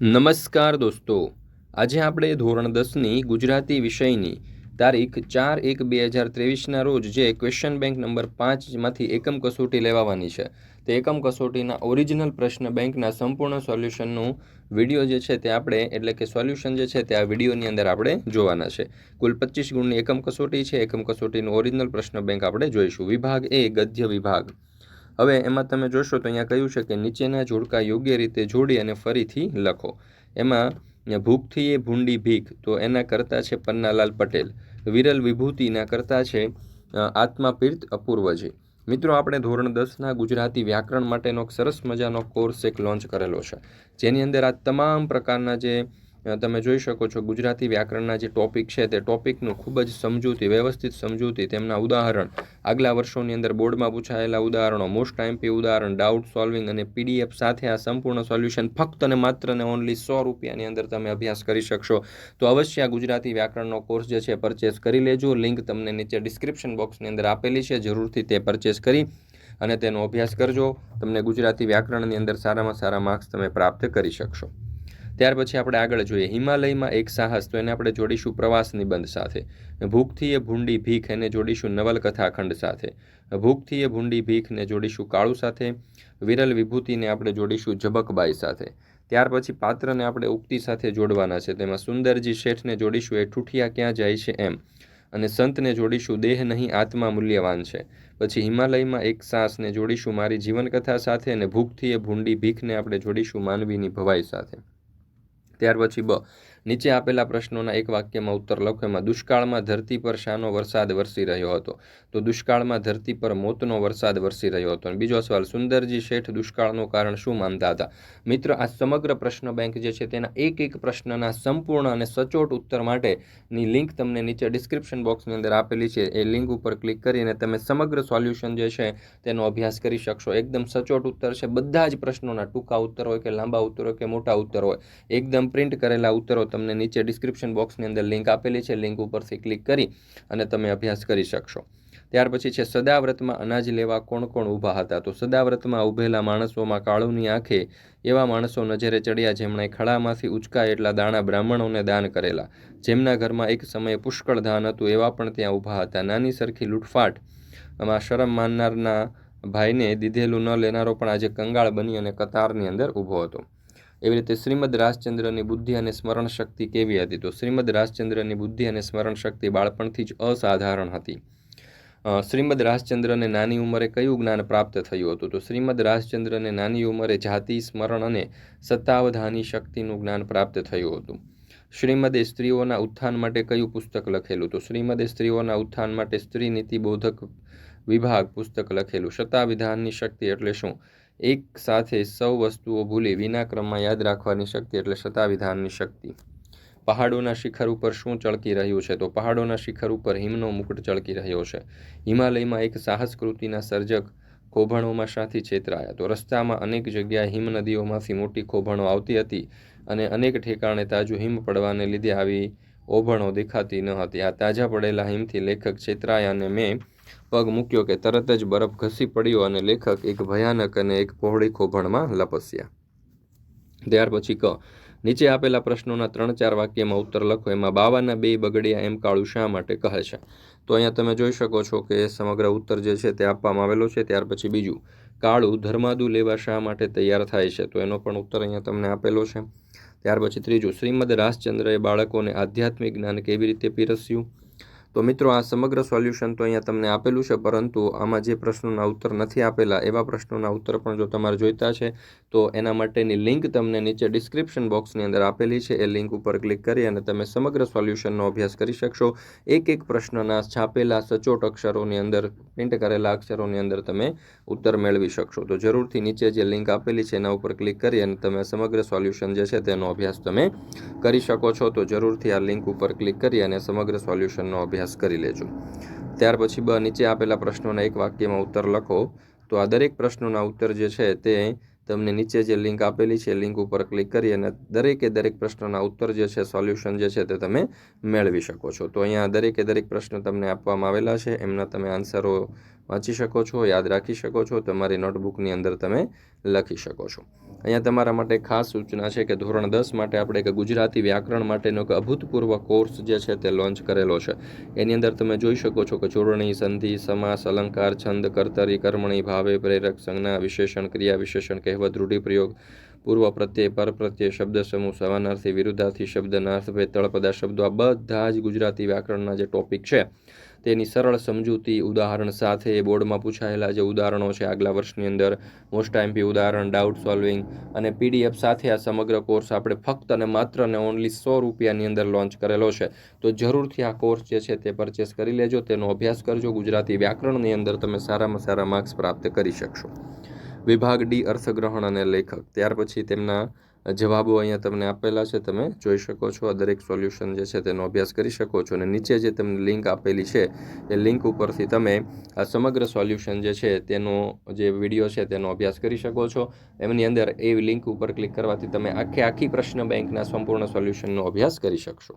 નમસ્કાર દોસ્તો. આજે આપણે ધોરણ દસની ગુજરાતી વિષયની તારીખ ચાર એક બે હજાર ત્રેવીસના રોજ જે ક્વેશ્ચન બેંક નંબર પાંચમાંથી એકમ કસોટી લેવાવાની છે, તે એકમ કસોટીના ઓરિજિનલ પ્રશ્ન બેંકના સંપૂર્ણ સોલ્યુશનનું વીડિયો જે છે તે આપણે, એટલે કે સોલ્યુશન જે છે તે આ વિડીયોની અંદર આપણે જોવાના છે. કુલ પચીસ ગુણની એકમ કસોટી છે, એકમ કસોટીનું ઓરિજિનલ પ્રશ્ન બેંક આપણે જોઈશું. વિભાગ એ, ગદ્ય વિભાગ. હવે એમાં તમે જોશો તો અહીંયા કહ્યું છે કે નીચેના જોડકા યોગ્ય રીતે જોડી અને ફરીથી લખો. એમાં ભૂખથી એ ભૂંડી ભીખ, તો એના કરતા છે પન્નાલાલ પટેલ. વિરલ વિભૂતિના કરતા છે આત્માપીર્થ અપૂર્વજી. મિત્રો, આપણે ધોરણ દસના ગુજરાતી વ્યાકરણ માટેનો એક સરસ મજાનો કોર્સ એક લોન્ચ કરેલો છે. જેની અંદર આ તમામ પ્રકારના જે તમે જોઈ શકો છો ગુજરાતી વ્યાકરણના જે ટોપિક છે તે ટોપિકનું ખૂબ જ સમજૂતી, વ્યવસ્થિત સમજૂતી તેમના ઉદાહરણ. આગલા વર્ષોની અંદર બોર્ડમાં પૂછાયેલા ઉદાહરણો મોસ્ટ ટાઈમપી ઉદાહરણ ડાઉટ સોલ્વિંગ અને પીડીએફ સાથે આ સંપૂર્ણ સોલ્યુશન ફક્ત અને માત્ર ને ઓનલી સો રૂપિયાની અંદર તમે અભ્યાસ કરી શકશો. તો અવશ્ય આ ગુજરાતી વ્યાકરણનો કોર્સ જે છે પરચેસ કરી લેજો. લિંક તમને નીચે ડિસ્ક્રિપ્શન બોક્સની અંદર આપેલી છે. જરૂરથી તે પરચેસ કરી અને તેનો અભ્યાસ કરજો. તમને ગુજરાતી વ્યાકરણની અંદર સારામાં સારા માર્ક્સ તમે પ્રાપ્ત કરી શકશો. ત્યાર પછી આપણે આગળ જોઈએ. હિમાલયમાં એક સાહસ, તો એને આપણે જોડીશું પ્રવાસ નિબંધ સાથે. ભૂખથી એ ભૂંડી ભીખ એને જોડીશું નવલકથા ખંડ સાથે. ભૂખથી એ ભૂંડી ભીખને જોડીશું કાળુ સાથે. વિરલ વિભૂતિને આપણે જોડીશું ઝબકબાઈ સાથે. ત્યાર પછી પાત્રને આપણે ઉક્તિ સાથે જોડવાના છે. તેમાં સુંદરજી શેઠને જોડીશું એ ઠૂઠિયા ક્યાં જાય છે એમ. અને સંતને જોડીશું દેહ નહીં આત્મા મૂલ્યવાન છે. પછી હિમાલયમાં એક સાસને જોડીશું મારી જીવનકથા સાથે અને ભૂખથી એ ભૂંડી ભીખને આપણે જોડીશું માનવીની ભવાઈ સાથે. ત્યાર પછી બ. નીચે આપેલા પ્રશ્નોના એક વાક્યમાં ઉત્તર લખો. એમાં, દુષ્કાળમાં ધરતી પર શાનો વરસાદ વરસી રહ્યો હતો? તો દુષ્કાળમાં ધરતી પર મોતનો વરસાદ વરસી રહ્યો હતો. અને બીજો સવાલ, સુંદરજી શેઠ, દુષ્કાળનું કારણ શું માનતા હતા? મિત્ર, આ સમગ્ર પ્રશ્ન બેંક જે છે તેના એક એક પ્રશ્નના સંપૂર્ણ અને સચોટ ઉત્તર માટેની લિંક તમને નીચે ડિસ્ક્રિપ્શન બોક્સની અંદર આપેલી છે. એ લિંક ઉપર ક્લિક કરીને તમે સમગ્ર સોલ્યુશન જે છે તેનો અભ્યાસ કરી શકશો. એકદમ સચોટ ઉત્તર છે. બધા જ પ્રશ્નોના ટૂંકા ઉત્તર હોય કે લાંબા ઉત્તર હોય કે મોટા ઉત્તર હોય, એકદમ પ્રિન્ટ કરેલા ઉત્તરો તમને નીચે ડિસ્ક્રિપ્શન બોક્સની અંદર લિંક આપેલી છે. લિંક ઉપરથી ક્લિક કરી અને તમે અભ્યાસ કરી શકશો. ત્યાર પછી છે, સદાવ્રતમાં અનાજ લેવા કોણ કોણ ઊભા હતા? તો સદાવ્રતમાં ઊભેલા માણસોમાં કાળુની આંખે એવા માણસો નજરે ચડ્યા જેમણે ખળામાંથી ઉચકાય એટલા દાણા બ્રાહ્મણોને દાન કરેલા. જેમના ઘરમાં એક સમયે પુષ્કળ ધાન હતું, એવા પણ ત્યાં ઊભા હતા. નાની સરખી લૂંટફાટમાં શરમ માનનારના ભાઈને દીધેલું ન લેનારો પણ આજે કંગાળ બની અને કતારની અંદર ઊભો હતો. એવી રીતે શ્રીમદ રાજચંદ્રની બુદ્ધિ અને સ્મરણ શક્તિ કેવી હતી? તો શ્રીમદ રાજચંદ્રની બુદ્ધિ અને સ્મરણ શક્તિ બાળપણથી જ અસાધારણ હતી. શ્રીમદ રાજચંદ્રને નાની ઉંમરે કયું જ્ઞાન પ્રાપ્ત થયું હતું? તો શ્રીમદ રાજચંદ્રને નાની ઉંમરે જાતિ, સ્મરણ અને સત્તાવધાની શક્તિનું જ્ઞાન પ્રાપ્ત થયું હતું. શ્રીમદે સ્ત્રીઓના ઉત્થાન માટે કયું પુસ્તક લખેલું? તો શ્રીમદે સ્ત્રીઓના ઉત્થાન માટે સ્ત્રી નીતિબોધક વિભાગ પુસ્તક લખેલું. સત્તાવિધાનની શક્તિ એટલે શું? એક સાથે સૌ વસ્તુઓ ભૂલી વિના ક્રમમાં યાદ રાખવાની શક્તિ એટલે શતાવિધાનની શક્તિ. પહાડોના શિખર ઉપર શું ચળકી રહ્યું છે? તો પહાડોના શિખર ઉપર હિમનો મુકુટ ચળકી રહ્યો છે. હિમાલયમાં એક સાહસ કૃતિના સર્જક ખોભણોમાં શાથી છેતરાયા. તો રસ્તામાં અનેક જગ્યાએ હિમ નદીઓમાંથી મોટી ખોભણો આવતી હતી અને અનેક ઠેકાણે તાજું હિમ પડવાને લીધે આવી ઓભણો દેખાતી ન હતી. આ તાજા પડેલા હિમથી લેખક છેતરાયા અને મેં પગ મૂક્યો કે તરત જ બરફ ઘસી પડ્યો અને લેખક એક ભયાનક અને એક પહોળી ખોભણમાં લપસ્યા. ત્યાર પછી ક. નીચે આપેલા પ્રશ્નોના ત્રણ ચાર વાક્યમાં ઉત્તર લખો. એમાં બાવાના બે બગડિયા એમ કાળું શા માટે કહે છે? તો અહીંયા તમે જોઈ શકો છો કે સમગ્ર ઉત્તર જે છે તે આપવામાં આવેલો છે. ત્યાર પછી બીજું. કાળું ધર્માદુ લેવા શા માટે તૈયાર થાય છે? તો એનો પણ ઉત્તર અહીંયા તમને આપેલો છે. ત્યાર પછી ત્રીજું. શ્રીમદ રાજચંદ્રએ બાળકોને આધ્યાત્મિક જ્ઞાન કેવી રીતે પીરસ્યું? તો મિત્રો આ સમગ્ર સોલ્યુશન તો અહીંયા તમને આપેલું છે, પરંતુ આમાં જે પ્રશ્નોના ઉત્તર નથી આપેલા, એવા પ્રશ્નોના ઉત્તર પણ જો તમારે જોઈતા છે, તો એના માટેની લિંક તમને નીચે ડિસ્ક્રિપ્શન બોક્સની અંદર આપેલી છે. એ લિંક ઉપર ક્લિક કરી અને તમે સમગ્ર સોલ્યુશનનો અભ્યાસ કરી શકશો. એક એક પ્રશ્નના છાપેલા સચોટ અક્ષરોની અંદર પ્રિન્ટ કરેલા અક્ષરોની અંદર તમે ઉત્તર મેળવી શકશો. તો જરૂરથી નીચે જે લિંક આપેલી છે, એના ઉપર ક્લિક કરી અને તમે સમગ્ર સોલ્યુશન જે છે, તેનો અભ્યાસ તમે કરી શકો છો. તો જરૂરથી આ લિંક ઉપર ક્લિક કરી અને સમગ્ર સોલ્યુશનનો અભ્યાસ અભ્યાસ કરી લેજો. ત્યાર પછી બ નીચે આપેલા પ્રશ્નોના એક વાક્યમાં ઉત્તર લખો. તો આ દરેક પ્રશ્નોના ઉત્તર જે છે તે તમને નીચે જે લિંક આપેલી છે, લિંક ઉપર ક્લિક કરી અને દરેકે દરેક પ્રશ્નોના ઉત્તર જે છે, સોલ્યુશન જે છે તે તમે મેળવી શકો છો. તો અહીંયા દરેકે દરેક પ્રશ્ન તમને આપવામાં આવેલા છે. એમના તમે આન્સરો વાંચી શકો છો, યાદ રાખી શકો છો, તમારી નોટબુકની અંદર તમે લખી શકો છો. અહીંયા તમારા માટે ખાસ સૂચના છે કે ધોરણ દસ માટે આપણે એક ગુજરાતી વ્યાકરણ માટેનો એક અભૂતપૂર્વ કોર્સ જે છે તે લોન્ચ કરેલો છે. એની અંદર તમે જોઈ શકો છો કે જોડણી સંધિ, સમાસ, અલંકાર, છંદ, કર્તરી, કર્મણી, ભાવે, પ્રેરક, સંજ્ઞા, વિશેષણ, ક્રિયા વિશેષણ, કહેવત, રૂઢિપ્રયોગ પૂર્વ પ્રત્યય પર પ્રત્યય શબ્દ સમૂહ સમાનાર્થી વિરુદ્ધાર્થી શબ્દના અર્થભેદ તળપદા શબ્દો આ બધા જ ગુજરાતી વ્યાકરણના જે ટોપિક છે, તેની સરળ સમજૂતી ઉદાહરણ સાથે બોર્ડમાં પૂછાયેલા જે ઉદાહરણો છે, આગલા વર્ષની અંદર મોસ્ટ આઈમ્પી ઉદાહરણ ડાઉટ સોલ્વિંગ અને પીડીએફ સાથે આ સમગ્ર કોર્સ આપણે ફક્ત અને માત્ર ને ઓનલી સો રૂપિયાની અંદર લોન્ચ કરેલો છે. તો જરૂરથી આ કોર્સ જે છે તે પરચેસ કરી લેજો, તેનો અભ્યાસ કરજો, ગુજરાતી વ્યાકરણની અંદર તમે સારામાં સારા માર્ક્સ પ્રાપ્ત કરી શકશો. વિભાગ ડી અર્થગ્રહણ અને લેખક. ત્યાર પછી તેમના જવાબો અહીંયા તમને આપેલા છે. તમે જોઈ શકો છો. આ દરેક સોલ્યુશન જે છે તેનો અભ્યાસ કરી શકો છો અને નીચે જે તમને લિંક આપેલી છે, એ લિંક ઉપરથી તમે આ સમગ્ર સોલ્યુશન જે છે તેનો જે વીડિયો છે તેનો અભ્યાસ કરી શકો છો. એમની અંદર એ લિંક ઉપર ક્લિક કરવાથી તમે આખે આખી પ્રશ્ન બેંકના સંપૂર્ણ સોલ્યુશનનો અભ્યાસ કરી શકશો.